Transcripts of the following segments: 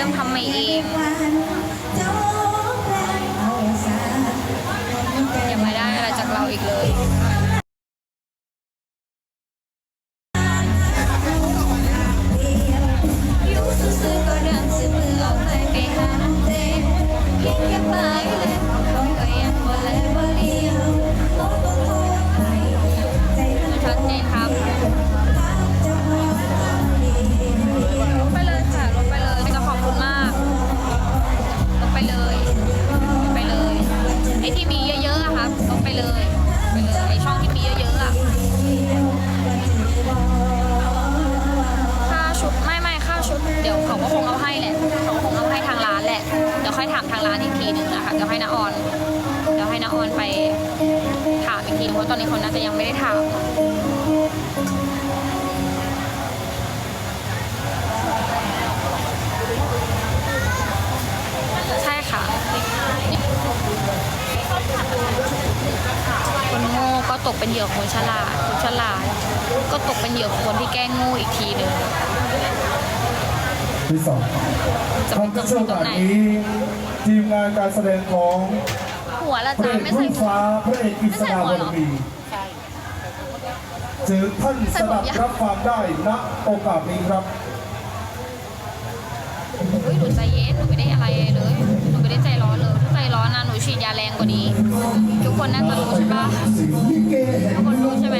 ไปเริ่มทำใหม่เอง ตอนนี้เขาน่าจะยังไม่ได้ถามใช่ค่ะคนโง่ก็ตกเป็นเหยื่อคนฉลาดคนฉลาด ก็ตกเป็นเหยื่อคนที่แกล้งโง่อีกทีหนึ่งที่สองจะคเป็รันบเกิดช่วงตรงบ่ายไหนนี้ทีมงานการแสดงของ หัวละพระจ้าเอกไม่รุ่ใส่งฟ้าพระเอกกฤษดาบรมีเจอท่านสดับรับฟังได้ณโอกาสนี้ครับอุ้ยหนูใจเย็นหนูไม่ได้อะไรเลยหนูไม่ได้ใจร้อนเลยถ้าใจร้อนนะหนูฉีดยาแรงกว่านี้ ทุกคนน่าจะรู้ใช่ปะสิ่งที่เกแห่งทุกคนรู้ใช่ไหม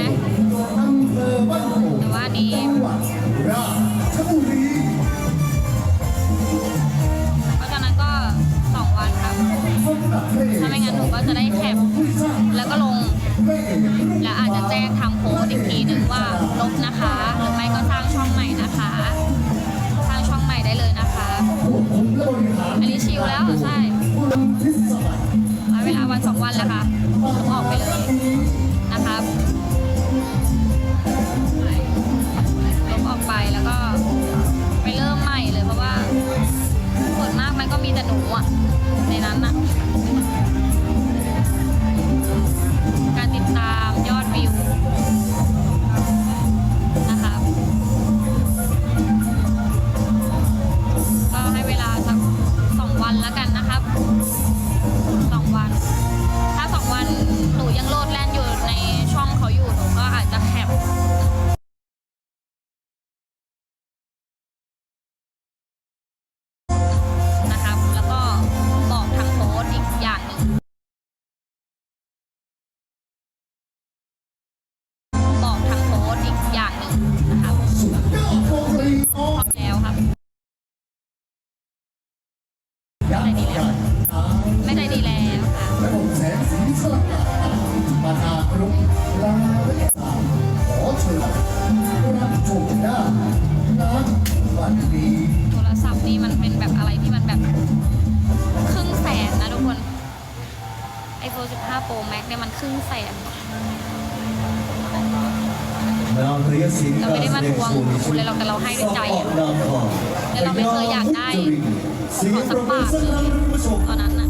ถ้าไม่งั้นหนูก็จะได้แคปแล้วก็ลง แล้วอาจจะแจ้งทางโพสอีกทีหนึ่งว่าลบนะคะ หรือไม่ก็สร้างช่องใหม่นะคะสร้างช่องใหม่ได้เลยนะคะ อันนี้ชิลแล้วใช่เวลาวันสองวันแล้วค่ะลบออกไปเลยนะครับลบออกไปแล้วก็ไปเริ่มใหม่เลยเพราะว่าส่วนมากมันก็มีแต่หนูอะในนั้นอะ ยักษ์ใหญ่ตายไม่ใจดีแล้วค่ะและผมแสงสีสลับมานาครุลาและสามขอเชิญรับชมได้ณวันนี้โทรศัพท์นี่มันเป็นแบบอะไรที่มันแบบครึ่งแสนนะทุกคน iPhone 15 Pro Max เนี่ยมันครึ่งแสนเราไม่เราไม่ได้มาทวงคุณเลยเราแต่เราให้ด้วยใจอะแล้วเราไม่เคยอยากได้ ขอสักบาทเลยตอนนั้นน่ะ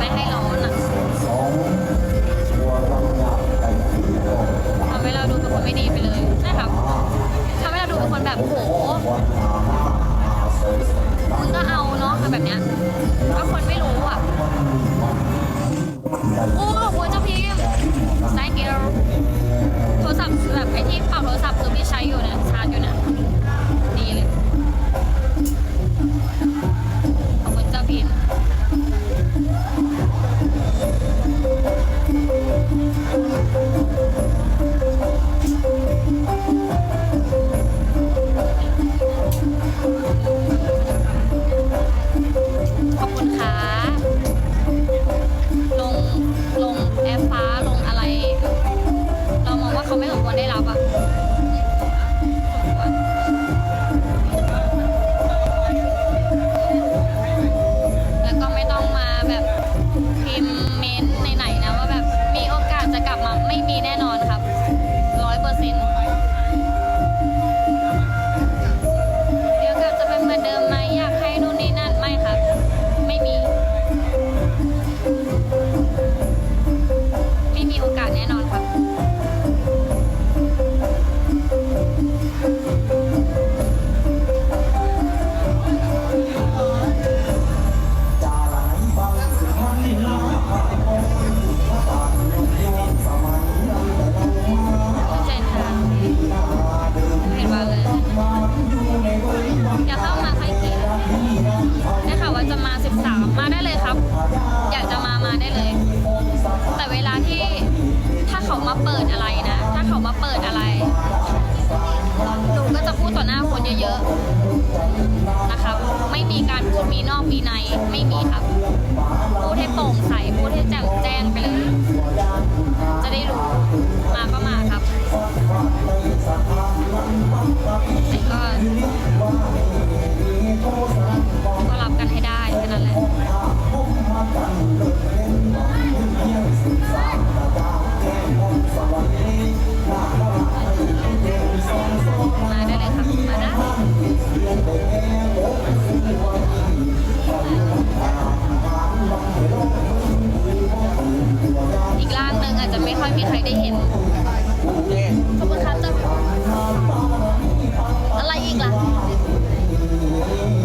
ไม่ให้ร้อนอะทำให้เราดูเป็นคนไม่ดีไปเลยใช่ครับทำให้เราดูเป็นคนแบบโหวันนามาอาเสยสมึงก็เอาเนาะแบบเนี้ย อยากจะมามาได้เลย แต่เวลาที่ถ้าเขามาเปิดอะไรนะ ถ้าเขามาเปิดอะไรหนูก็จะพูดต่อหน้าคนเยอะๆนะครับ ไม่มีการพูดมีนอกมีในไม่มีครับ อาจจะไม่ค่อยมีใครได้เห็นขอบคุณครับเจ้าอะไรอีกล่ะ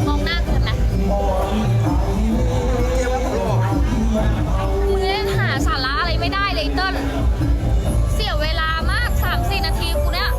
มองหน้ากันไหมเรียกว่าโปรมื่นหาสาระอะไรไม่ได้เลยเต้นเสียเวลามากสามสี่นาทีกูเนี่ย